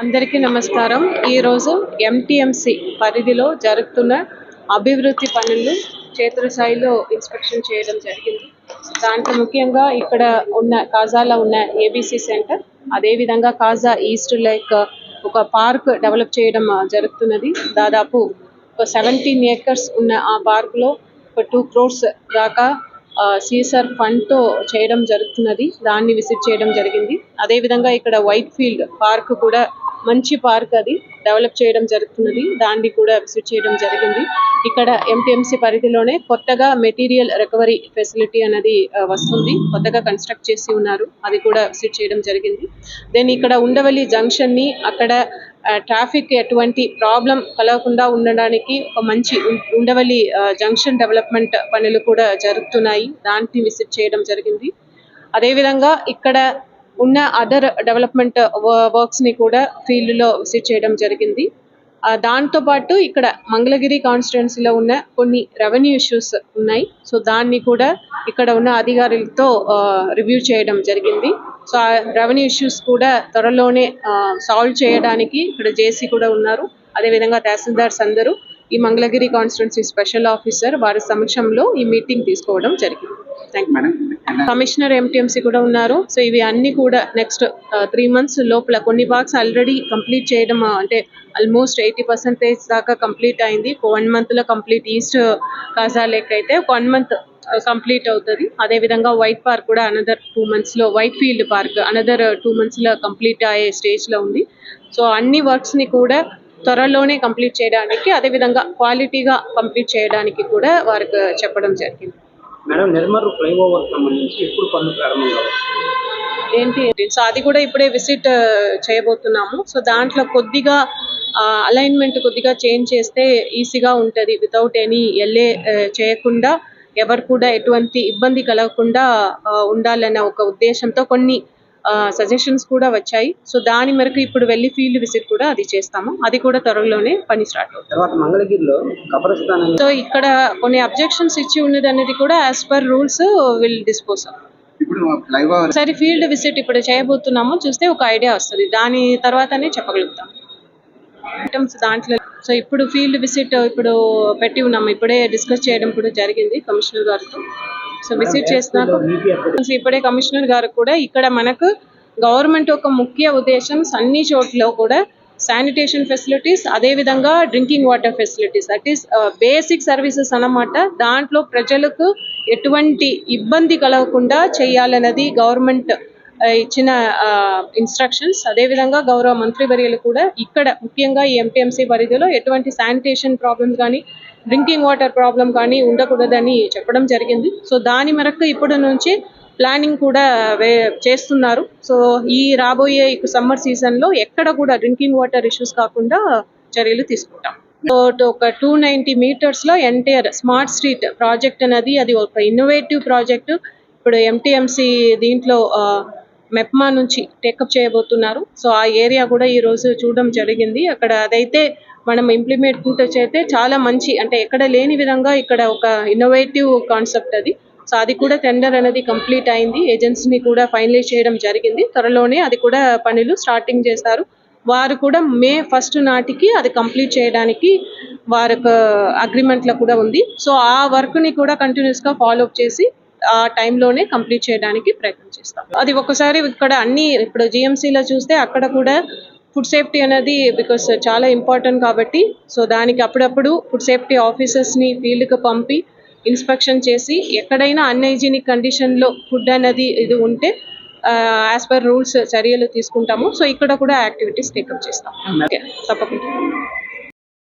అందరికీ నమస్కారం. ఈరోజు ఎంటీఎంసి పరిధిలో జరుగుతున్న అభివృద్ధి పనులు క్షేత్రస్థాయిలో ఇన్స్పెక్షన్ చేయడం జరిగింది. దాంట్లో ముఖ్యంగా ఇక్కడ ఉన్న కాజాలో ఉన్న ఏబీసీ సెంటర్ అదేవిధంగా కాజా ఈస్ట్ లైక్ ఒక పార్క్ డెవలప్ చేయడం జరుగుతున్నది. దాదాపు ఒక సెవెంటీన్ ఏకర్స్ ఉన్న ఆ పార్క్లో ఒక టూ క్రోర్స్ దాకా సీసర్ ఫండ్తో చేయడం జరుగుతున్నది. దాన్ని విజిట్ చేయడం జరిగింది. అదేవిధంగా ఇక్కడ వైట్ ఫీల్డ్ పార్క్ కూడా మంచి పార్క్ అది. డెవలప్ చేయడం జరుగుతున్నది. దాన్ని కూడా విజిట్ చేయడం జరిగింది. ఇక్కడ ఎంటీఎంసీ పరిధిలోనే కొత్తగా మెటీరియల్ రికవరీ ఫెసిలిటీ అనేది వస్తుంది. కొత్తగా కన్స్ట్రక్ట్ చేసి ఉన్నారు. అది కూడా విజిట్ చేయడం జరిగింది. దెన్ ఇక్కడ ఉండవల్లి జంక్షన్ని అక్కడ ట్రాఫిక్ ఎటువంటి ప్రాబ్లం కలగకుండా ఉండడానికి ఒక మంచి ఉండవల్లి జంక్షన్ డెవలప్మెంట్ పనులు కూడా జరుగుతున్నాయి. దాన్ని విజిట్ చేయడం జరిగింది. అదేవిధంగా ఇక్కడ ఉన్న అదర్ డెవలప్మెంట్ వర్క్స్ని కూడా ఫీల్డ్లో విజిట్ చేయడం జరిగింది. దాంతో పాటు ఇక్కడ మంగళగిరి కాన్స్టిట్యున్సీలో ఉన్న కొన్ని రెవెన్యూ ఇష్యూస్ ఉన్నాయి. సో దాన్ని కూడా ఇక్కడ ఉన్న అధికారులతో రివ్యూ చేయడం జరిగింది. సో ఆ రెవెన్యూ ఇష్యూస్ కూడా త్వరలోనే సాల్వ్ చేయడానికి ఇక్కడ జేసీ కూడా ఉన్నారు. అదేవిధంగా తహసీల్దార్స్ అందరూ ఈ మంగళగిరి కాన్స్టిట్యున్సీ స్పెషల్ ఆఫీసర్ వారి సమక్షంలో ఈ మీటింగ్ తీసుకోవడం జరిగింది. Thank you madam commissioner MTMC కూడా ఉన్నారు. సో ఇవి అన్ని కూడా నెక్స్ట్ త్రీ మంత్స్ లోపల కొన్ని బాక్స్ ఆల్రెడీ కంప్లీట్ చేయడం ఆ, అంటే ఆల్మోస్ట్ ఎయిటీ పర్సెంటేజ్ దాకా కంప్లీట్ అయింది. వన్ మంత్లో కంప్లీట్ ఈస్ట్ కాజా లేక్ అయితే వన్ మంత్ కంప్లీట్ అవుతుంది. అదే విధంగా వైట్ పార్క్ కూడా అనదర్ టూ మంత్స్లో white field park another two మంత్స్లో కంప్లీట్ అయ్యే స్టేజ్లో ఉంది. సో అన్ని వర్క్స్ని కూడా త్వరలోనే కంప్లీట్ చేయడానికి అదే విధంగా క్వాలిటీగా కంప్లీట్ చేయడానికి కూడా వారికి చెప్పడం జరిగింది. మేడం నిర్మల్ ఫ్లైఓవర్ సంబంధించి ఎప్పుడు పనులు ప్రారంభం కావచ్చు? ఏంటి? సో అది కూడా ఇప్పుడే విజిట్ చేయబోతున్నాము. సో దాంట్లో కొద్దిగా అలైన్మెంట్ కొద్దిగా చేంజ్ చేస్తే ఈజీగా ఉంటుంది. వితౌట్ ఎనీ ఎల్ఏ చేయకుండా ఎవరు కూడా ఎటువంటి ఇబ్బంది కలగకుండా ఉండాలన్న ఒక ఉద్దేశంతో కొన్ని సజెషన్స్ కూడా వచ్చాయి. సో దాని మేరకు ఇప్పుడు వెళ్ళి ఫీల్డ్ విజిట్ కూడా అది చేస్తాము. అది కూడా త్వరలోనే పని స్టార్ట్ అవుతుంది. తర్వాత మంగళగిరిలో కబరస్థాన్ అనేది సో ఇక్కడ కొన్ని అబ్జెక్షన్స్ ఇచ్చి ఉన్నది అనేది కూడా as per rules will dispose ఒకసారి ఫీల్డ్ విజిట్ ఇప్పుడు చేయబోతున్నాము. చూస్తే ఒక ఐడియా వస్తుంది. దాని తర్వాతనే చెప్పగలుగుతాం. ఐటమ్స్ దాంట్లో సో ఇప్పుడు ఫీల్డ్ విజిట్ ఇప్పుడు పెట్టి ఉన్నాము. ఇప్పుడే డిస్కస్ చేయడం కూడా జరిగింది కమిషనర్ గారితో. సో విజిట్ చేసినాక ఇప్పుడే కమిషనర్ గారు కూడా ఇక్కడ మనకు గవర్నమెంట్ ఒక ముఖ్య ఉద్దేశం అన్ని చోట్ల కూడా శానిటేషన్ ఫెసిలిటీస్ అదే విధంగా drinking water facilities that is basic services అన్నమాట. దాంట్లో ప్రజలకు ఎటువంటి ఇబ్బంది కలగకుండా చేయాలన్నది గవర్నమెంట్ uh, ఇచ్చిన uh, ఇన్స్ట్రక్షన్స్ అదేవిధంగా గౌరవ మంత్రివర్యులు కూడా ఇక్కడ ముఖ్యంగా ఈ ఎంటీఎంసీ పరిధిలో ఎటువంటి శానిటేషన్ ప్రాబ్లమ్స్ కానీ డ్రింకింగ్ వాటర్ ప్రాబ్లం కానీ ఉండకూడదని చెప్పడం జరిగింది. సో దాని మేరకు ఇప్పటి నుంచి ప్లానింగ్ కూడా వే చేస్తున్నారు. సో ఈ రాబోయే సమ్మర్ సీజన్లో ఎక్కడ కూడా డ్రింకింగ్ వాటర్ ఇష్యూస్ కాకుండా చర్యలు తీసుకుంటాం. సో ఒక టూ నైంటీ మీటర్స్లో ఎన్టీఆర్ స్మార్ట్ స్ట్రీట్ ప్రాజెక్ట్ అనేది అది ఒక ఇన్నోవేటివ్ ప్రాజెక్ట్. ఇప్పుడు ఎంటీఎంసీ దీంట్లో మెప్మా నుంచి టేకప్ చేయబోతున్నారు. సో ఆ ఏరియా కూడా ఈ రోజు చూడడం జరిగింది. అక్కడ అదైతే మనం ఇంప్లిమెంట్ చేస్తే చాలా మంచి అంటే ఎక్కడ లేని విధంగా ఇక్కడ ఒక ఇన్నోవేటివ్ కాన్సెప్ట్ అది. సో అది కూడా టెండర్ అనేది కంప్లీట్ అయింది. ఏజెన్సీని కూడా ఫైనలైజ్ చేయడం జరిగింది. త్వరలోనే అది కూడా పనులు స్టార్టింగ్ చేస్తారు. వారు కూడా మే ఫస్ట్ నాటికి అది కంప్లీట్ చేయడానికి వారి అగ్రిమెంట్లో కూడా ఉంది. సో ఆ వర్క్ని కూడా కంటిన్యూస్గా ఫాలో అప్ చేసి ఆ టైంలోనే కంప్లీట్ చేయడానికి ప్రయత్నం చేస్తాం. అది ఒకసారి ఇక్కడ అన్ని ఇప్పుడు జిఎంసీలో చూస్తే అక్కడ కూడా ఫుడ్ సేఫ్టీ అనేది బికాస్ చాలా ఇంపార్టెంట్ కాబట్టి సో దానికి అప్పుడప్పుడు ఫుడ్ సేఫ్టీ ఆఫీసర్స్ని ఫీల్డ్కి పంపి ఇన్స్పెక్షన్ చేసి ఎక్కడైనా అన్హైజీనిక్ కండిషన్లో ఫుడ్ అనేది ఇది ఉంటే యాజ్ పర్ రూల్స్ చర్యలు తీసుకుంటాము. సో ఇక్కడ కూడా యాక్టివిటీస్ టేకప్ చేస్తాం ఓకే తప్పకుండా.